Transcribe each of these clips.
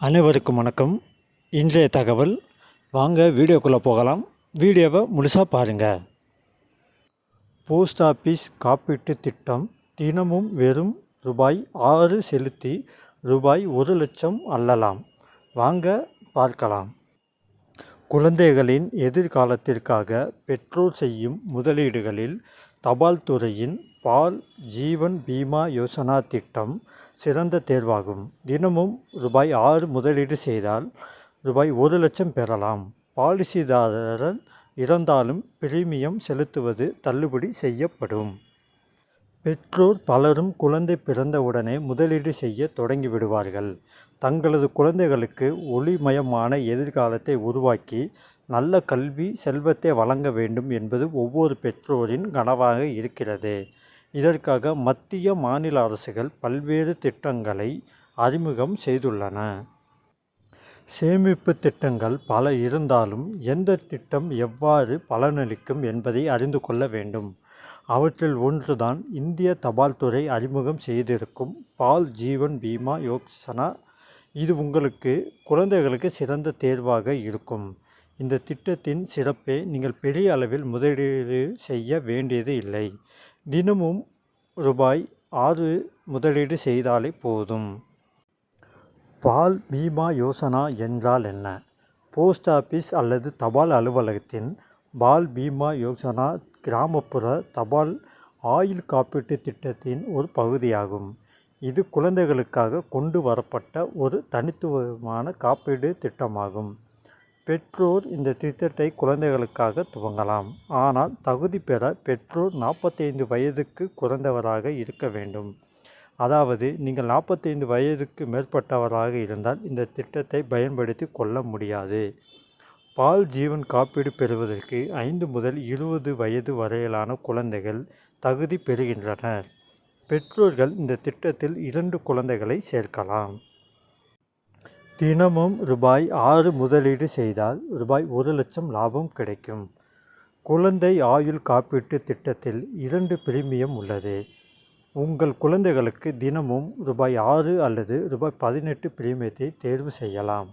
அனைவருக்கும் வணக்கம். இன்றைய தகவல் வாங்க வீடியோக்குள்ளே போகலாம். வீடியோவை முழுசாக பாருங்கள் போஸ்ட் ஆஃபீஸ் காப்பீட்டு திட்டம் தினமும் வெறும் ரூபாய் ஆறு செலுத்தி ரூபாய் ஒரு லட்சம் அல்லலாம். வாங்க பார்க்கலாம். குழந்தைகளின் எதிர்காலத்திற்காக பெற்றோர் செய்யும் முதலீடுகளில் தபால் துறையின் பால் ஜீவன் பீமா யோசனா திட்டம் சிறந்த தேர்வாகும். தினமும் ரூபாய் ஆறு முதலீடு செய்தால் ரூபாய் ஒரு லட்சம் பெறலாம். பாலிசிதாரர் இறந்தாலும் பிரீமியம் செலுத்துவது தள்ளுபடி செய்யப்படும். பெற்றோர் பலரும் குழந்தை பிறந்தவுடனே முதலீடு செய்ய தொடங்கிவிடுவார்கள் தங்களது குழந்தைகளுக்கு ஒளிமயமான எதிர்காலத்தை உருவாக்கி நல்ல கல்வி செல்வத்தை வழங்க வேண்டும் என்பது ஒவ்வொரு பெற்றோரின் கனவாக இருக்கிறது. இதற்காக மத்திய மாநில அரசுகள் பல்வேறு திட்டங்களை அறிமுகம் செய்துள்ளன. சேமிப்பு திட்டங்கள் பல இருந்தாலும் எந்த திட்டம் எவ்வாறு பலனளிக்கும் என்பதை அறிந்து கொள்ள வேண்டும். அவற்றில் ஒன்றுதான் இந்திய தபால் துறை அறிமுகம் செய்திருக்கும் பால் ஜீவன் பீமா யோசனா. இது உங்களுக்கு குழந்தைகளுக்கு சிறந்த தேர்வாக இருக்கும். இந்த திட்டத்தின் சிறப்பை நீங்கள் பெரிய அளவில் முதலீடு செய்ய வேண்டியது இல்லை. தினமும் ரூபாய் ஆறு முதலீடு செய்தாலே போதும். பால் பீமா யோசனா என்றால் என்ன? போஸ்ட் ஆஃபீஸ் அல்லது தபால் அலுவலகத்தின் பால் பீமா யோசனா கிராமப்புற தபால் ஆயுள் காப்பீட்டு திட்டத்தின் ஒரு பகுதியாகும். இது குழந்தைகளுக்காக கொண்டு வரப்பட்ட ஒரு தனித்துவமான காப்பீடு திட்டமாகும். பெற்றோர் இந்த திட்டத்தை குழந்தைகளுக்காக துவங்கலாம். ஆனால் தகுதி பெற பெற்றோர் நாற்பத்தைந்து வயதுக்கு குறைந்தவராக இருக்க வேண்டும். அதாவது நீங்கள் நாற்பத்தைந்து வயதுக்கு மேற்பட்டவராக இருந்தால் இந்த திட்டத்தை பயன்படுத்தி கொள்ள முடியாது. பால் ஜீவன் காப்பீடு பெறுவதற்கு ஐந்து முதல் இருபது வயது வரையிலான குழந்தைகள் தகுதி பெறுகின்றனர். பெற்றோர்கள் இந்த திட்டத்தில் இரண்டு குழந்தைகளை சேர்க்கலாம். தினமும் ரூபாய் ஆறு முதலீடு செய்தால் ரூபாய் ஒரு லட்சம் லாபம் கிடைக்கும். குழந்தை ஆயுள் காப்பீட்டு திட்டத்தில் இரண்டு பிரீமியம் உள்ளது. உங்கள் குழந்தைகளுக்கு தினமும் ரூபாய் ஆறு அல்லது ரூபாய் பதினெட்டு பிரீமியத்தை தேர்வு செய்யலாம்.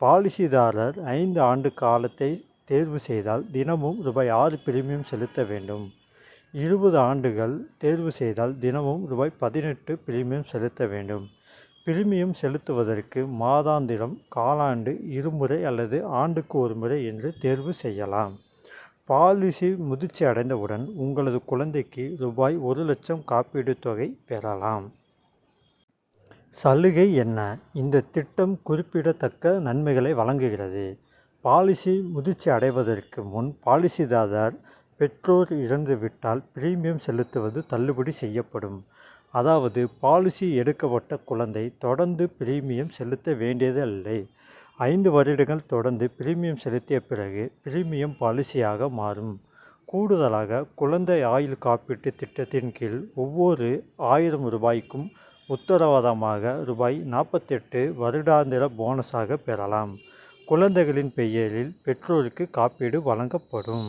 பாலிசிதாரர் ஐந்து ஆண்டு காலத்தை தேர்வு செய்தால் தினமும் ரூபாய் ஆறு பிரீமியம் செலுத்த வேண்டும். இருபது ஆண்டுகள் தேர்வு செய்தால் தினமும் ரூபாய் பதினெட்டு பிரீமியம் செலுத்த வேண்டும். பிரிமியம் செலுத்துவதற்கு மாதாந்திரம் காலாண்டு இருமுறை அல்லது ஆண்டுக்கு ஒரு முறை என்று தேர்வு செய்யலாம். பாலிசி முதிர்ச்சி அடைந்தவுடன் உங்களது குழந்தைக்கு ரூபாய் ஒரு லட்சம் காப்பீடு தொகை பெறலாம். சலுகை என்ன? இந்த திட்டம் குறிப்பிடத்தக்க நன்மைகளை வழங்குகிறது. பாலிசி முதிர்ச்சி அடைவதற்கு முன் பாலிசிதாரர் பெற்றோர் இறந்துவிட்டால் பிரீமியம் செலுத்துவது தள்ளுபடி செய்யப்படும். அதாவது பாலிசி எடுக்கப்பட்ட குழந்தை தொடர்ந்து பிரீமியம் செலுத்த வேண்டியது இல்லை ஐந்து வருடங்கள் தொடர்ந்து பிரீமியம் செலுத்திய பிறகு பிரீமியம் பாலிசியாக மாறும். கூடுதலாக குழந்தை ஆயுள் காப்பீட்டு திட்டத்தின் கீழ் ஒவ்வொரு ஆயிரம் ரூபாய்க்கும் உத்தரவாதமாக ரூபாய் நாற்பத்தெட்டு வருடாந்திர போனஸாக பெறலாம். குழந்தைகளின் பெயரில் பெற்றோருக்கு காப்பீடு வழங்கப்படும்.